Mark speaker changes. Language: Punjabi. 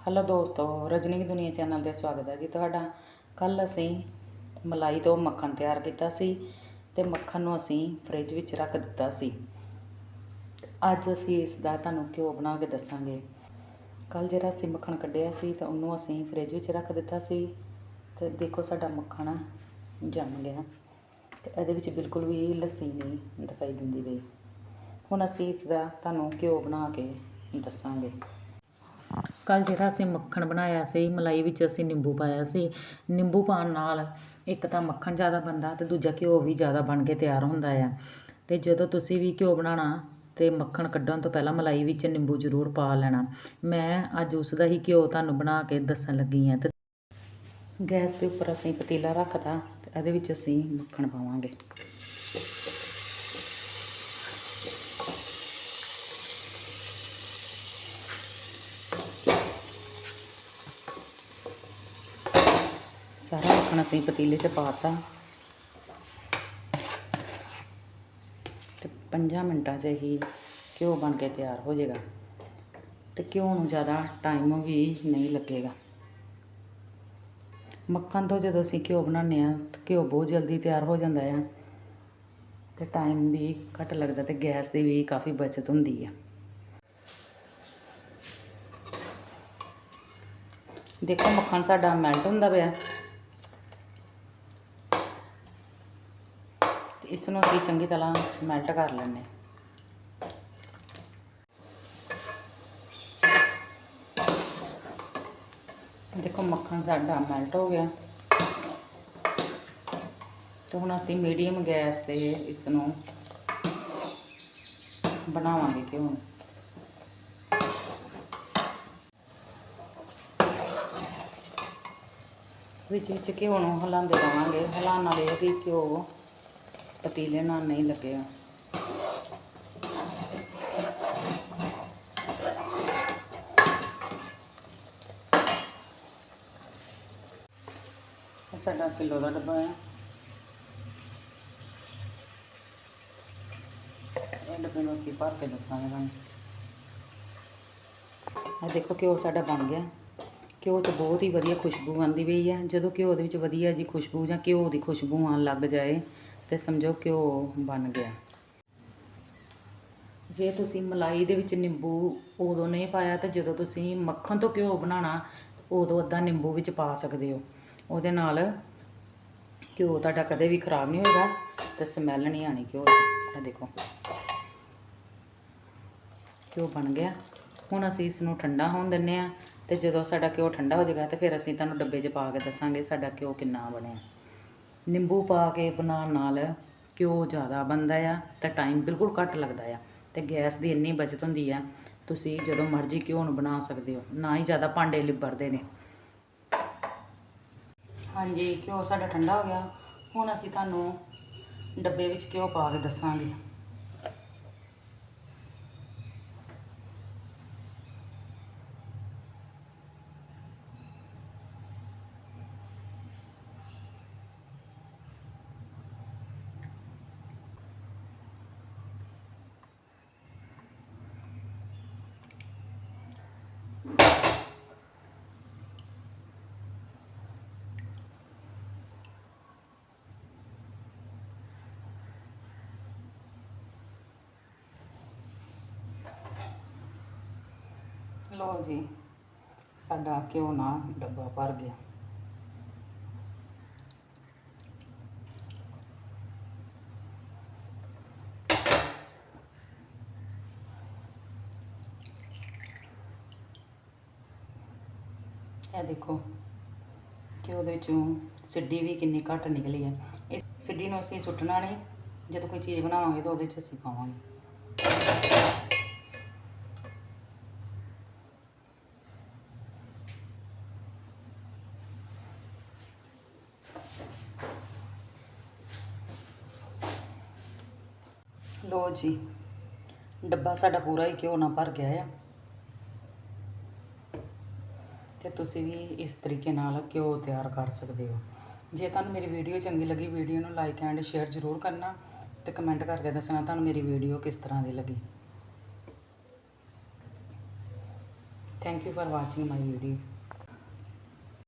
Speaker 1: ਹੈਲੋ ਦੋਸਤੋ, ਰਜਨੀ ਦੀ ਦੁਨੀਆ ਚੈਨਲ ਤੇ ਸਵਾਗਤ ਹੈ ਜੀ। ਤੁਹਾਡਾ ਕੱਲ ਅਸੀਂ ਮਲਾਈ ਤੋਂ ਮੱਖਣ ਤਿਆਰ ਕੀਤਾ ਸੀ ਤੇ ਮੱਖਣ ਨੂੰ ਅਸੀਂ ਫ੍ਰਿਜ ਵਿੱਚ ਰੱਖ ਦਿੱਤਾ ਸੀ। ਅੱਜ ਅਸੀਂ ਇਸ ਦਾ ਤੁਹਾਨੂੰ ਘਿਓ ਬਣਾ ਕੇ ਦੱਸਾਂਗੇ। ਕੱਲ ਜਿਹੜਾ ਅਸੀਂ ਮੱਖਣ ਕੱਢਿਆ ਸੀ ਤਾਂ ਉਹਨੂੰ ਅਸੀਂ ਫ੍ਰਿਜ ਵਿੱਚ ਰੱਖ ਦਿੱਤਾ ਸੀ ਤੇ ਦੇਖੋ ਸਾਡਾ ਮੱਖਣ ਜੰਮ ਗਿਆ ਤੇ ਇਹਦੇ ਵਿੱਚ ਬਿਲਕੁਲ ਵੀ ਲੱਸੀ ਨਹੀਂ ਦਿਖਾਈ ਦਿੰਦੀ ਪਈ। ਹੁਣ ਅਸੀਂ ਇਸ ਦਾ ਤੁਹਾਨੂੰ ਘਿਓ ਬਣਾ ਕੇ ਦੱਸਾਂਗੇ। ਕੱਲ ਜਿਹੜਾ ਅਸੀਂ ਮੱਖਣ ਬਣਾਇਆ ਸੀ, ਮਲਾਈ ਵਿੱਚ ਅਸੀਂ ਨਿੰਬੂ ਪਾਇਆ ਸੀ। ਨਿੰਬੂ ਪਾਉਣ ਨਾਲ ਇੱਕ ਤਾਂ ਮੱਖਣ ਜ਼ਿਆਦਾ ਬਣਦਾ ਅਤੇ ਦੂਜਾ ਘਿਓ ਵੀ ਜ਼ਿਆਦਾ ਬਣ ਕੇ ਤਿਆਰ ਹੁੰਦਾ ਆ। ਅਤੇ ਜਦੋਂ ਤੁਸੀਂ ਵੀ ਘਿਓ ਬਣਾਉਣਾ ਅਤੇ ਮੱਖਣ ਕੱਢਣ ਤੋਂ ਪਹਿਲਾਂ ਮਲਾਈ ਵਿੱਚ ਨਿੰਬੂ ਜ਼ਰੂਰ ਪਾ ਲੈਣਾ। ਮੈਂ ਅੱਜ ਉਸ ਦਾ ਹੀ ਘਿਓ ਤੁਹਾਨੂੰ ਬਣਾ ਕੇ ਦੱਸਣ ਲੱਗੀ ਹਾਂ ਤੇ ਗੈਸ ਦੇ ਉੱਪਰ ਅਸੀਂ ਪਤੀਲਾ ਰੱਖਤਾ ਤੇ ਇਹਦੇ ਵਿੱਚ ਅਸੀਂ ਮੱਖਣ ਪਾਵਾਂਗੇ। ਸਾਰਾ ਅਸੀਂ ਪਤੀਲੇ 'ਚ ਪਾਤਾ ਤੇ। 5 ਮਿੰਟਾਂ 'ਚ ਹੀ ਘਿਓ ਬਣ ਕੇ ਤਿਆਰ ਹੋ ਜਾਏਗਾ ਤੇ ਘਿਓ ਨੂੰ ਜ਼ਿਆਦਾ ਟਾਈਮ ਵੀ ਨਹੀਂ ਲੱਗੇਗਾ। ਮੱਖਣ ਤੋਂ ਜਦੋਂ ਅਸੀਂ ਘਿਓ ਬਣਾਉਂਦੇ ਆ ਤਾਂ ਘਿਓ ਬਹੁਤ ਜਲਦੀ ਤਿਆਰ ਹੋ ਜਾਂਦਾ ਆ। ਤੇ ਟਾਈਮ ਵੀ ਘੱਟ ਲੱਗਦਾ ਤੇ ਗੈਸ ਦੀ ਵੀ ਕਾਫੀ ਬਚਤ ਹੁੰਦੀ ਆ। ਦੇਖੋ ਮੱਖਣ ਸਾਡਾ ਮੈਲਟ ਹੁੰਦਾ ਪਿਆ। ਇਸ ਨੂੰ ਅਸੀਂ ਚੰਗੀ ਤਰ੍ਹਾਂ ਮੈਲਟ ਕਰ ਲੈਣੇ ਦੇਖੋ ਮੱਖਣ ਸਾਡਾ ਮੈਲਟ ਹੋ ਗਿਆ। ਤੇ ਹੁਣ ਅਸੀਂ ਮੀਡੀਅਮ ਗੈਸ ਤੇ ਇਸ ਨੂੰ ਬਣਾਵਾਂਗੇ ਘਿਓ ਨੂੰ। ਵਿੱਚ ਵਿੱਚ ਘਿਓ ਨੂੰ ਹਿਲਾਉਂਦੇ ਰਵਾਂਗੇ। ਹਿਲਾਉਣ ਨਾਲ ਇਹ ਵੀ ਘਿਓ ਪਤੀਲੇ ਨਾਲ ਨਹੀਂ ਲੱਗਿਆ। ਇਹ ਸਾਡਾ ਕਿਲੋ ਦਾ ਡੱਬਾ ਹੈ। ਇਹ ਡੱਬੇ ਨੂੰ ਅਸੀਂ ਭਰ ਕੇ ਦੱਸਾਂਗੇ ਤੁਹਾਨੂੰ। ਇਹ ਦੇਖੋ ਘਿਓ ਸਾਡਾ ਬਣ ਗਿਆ। ਘਿਓ 'ਚ ਬਹੁਤ ਹੀ ਵਧੀਆ ਖੁਸ਼ਬੂ ਆਉਂਦੀ ਪਈ ਹੈ। ਜਦੋਂ ਘਿਓ ਦੇ ਵਿੱਚ ਵਧੀਆ ਜੀ ਖੁਸ਼ਬੂ ਜਾਂ ਘਿਓ ਦੀ ਖੁਸ਼ਬੂ ਆਉਣ ਲੱਗ ਜਾਏ ਤੇ ਸਮਝੋ ਘਿਓ ਬਣ ਗਿਆ। ਜੇ ਤੁਸੀਂ ਮਲਾਈ ਦੇ ਵਿੱਚ ਨਿੰਬੂ ਉਦੋਂ ਨਹੀਂ ਪਾਇਆ ਤਾਂ ਜਦੋਂ ਤੁਸੀਂ ਮੱਖਣ ਤੋਂ ਘਿਓ ਬਣਾਉਣਾ, ਉਦੋਂ ਅੱਧਾ ਨਿੰਬੂ ਵਿੱਚ ਪਾ ਸਕਦੇ ਹੋ। ਉਹਦੇ ਨਾਲ ਘਿਓ ਤੁਹਾਡਾ ਕਦੇ ਵੀ ਖਰਾਬ ਨਹੀਂ ਹੋਏਗਾ ਤੇ ਸਮੈਲ ਨਹੀਂ ਆਣੀ ਘਿਓ ਇਹ ਦੇਖੋ। ਘਿਓ ਬਣ ਗਿਆ। ਹੁਣ ਅਸੀਂ ਇਸ ਨੂੰ ਠੰਡਾ ਹੋਣ ਦਿੰਨੇ ਆ ਤੇ ਜਦੋਂ ਸਾਡਾ ਘਿਓ ਠੰਡਾ ਹੋ ਜਾਏਗਾ ਤੇ ਫਿਰ ਅਸੀਂ ਤੁਹਾਨੂੰ ਡੱਬੇ 'ਚ ਪਾ ਕੇ ਦੱਸਾਂਗੇ ਸਾਡਾ ਘਿਓ ਕਿੰਨਾ ਬਣਿਆ। ਨਿੰਬੂ ਪਾ ਕੇ ਬਣਾਉਣ ਨਾਲ ਘਿਓ ਜ਼ਿਆਦਾ ਬਣਦਾ ਆ ਤੇ ਟਾਈਮ ਬਿਲਕੁਲ ਘੱਟ ਲੱਗਦਾ ਆ ਤੇ ਗੈਸ ਦੀ ਇੰਨੀ ਬਚਤ ਹੁੰਦੀ ਆ, ਤੁਸੀਂ ਜਦੋਂ ਮਰਜ਼ੀ ਘਿਓ ਨੂੰ ਬਣਾ ਸਕਦੇ ਹੋ, ਨਾ ਹੀ ਜ਼ਿਆਦਾ ਭਾਂਡੇ ਲਿਬੜਦੇ ਨੇ। ਹਾਂਜੀ, ਘਿਓ ਸਾਡਾ ਠੰਡਾ ਹੋ ਗਿਆ। ਹੁਣ ਅਸੀਂ ਤੁਹਾਨੂੰ ਡੱਬੇ ਵਿੱਚ ਘਿਓ ਪਾ ਕੇ ਦੱਸਾਂਗੇ। ਲਓ ਜੀ, ਸਾਡਾ ਘਿਓ ਨਾ ਡੱਬਾ ਭਰ ਗਿਆ। ਇਹ ਦੇਖੋ, ਘਿਓ ਦੇ ਵਿੱਚੋਂ ਸਿੱਡੀ ਵੀ ਕਿੰਨੀ ਘੱਟ ਨਿਕਲੀ ਹੈ। ਇਸ ਸਿੱਡੀ ਨੂੰ ਅਸੀਂ ਸੁੱਟਣਾ ਨਹੀਂ, ਜਦੋਂ ਕੋਈ ਚੀਜ਼ ਬਣਾਵਾਂਗੇ ਤਾਂ ਉਹਦੇ 'ਚ ਅਸੀਂ ਪਾਵਾਂਗੇ। ਲੋ ਜੀ, ਡੱਬਾ ਸਾਡਾ ਪੂਰਾ ਹੀ ਘਿਓ ਨਾਲ ਭਰ ਗਿਆ ਆ। ਤੇ ਤੁਸੀਂ ਵੀ ਇਸ ਤਰੀਕੇ ਨਾਲ ਘਿਓ ਤਿਆਰ ਕਰ ਸਕਦੇ ਹੋ। ਜੇ ਤੁਹਾਨੂੰ ਮੇਰੀ ਵੀਡੀਓ ਚੰਗੀ ਲੱਗੀ, ਵੀਡੀਓ ਨੂੰ ਲਾਈਕ ਐਂਡ ਸ਼ੇਅਰ ਜ਼ਰੂਰ ਕਰਨਾ ਤੇ ਕਮੈਂਟ ਕਰਕੇ ਦੱਸਣਾ ਤੁਹਾਨੂੰ ਮੇਰੀ ਵੀਡੀਓ ਕਿਸ ਤਰ੍ਹਾਂ ਦੀ ਲੱਗੀ। Thank you for watching my video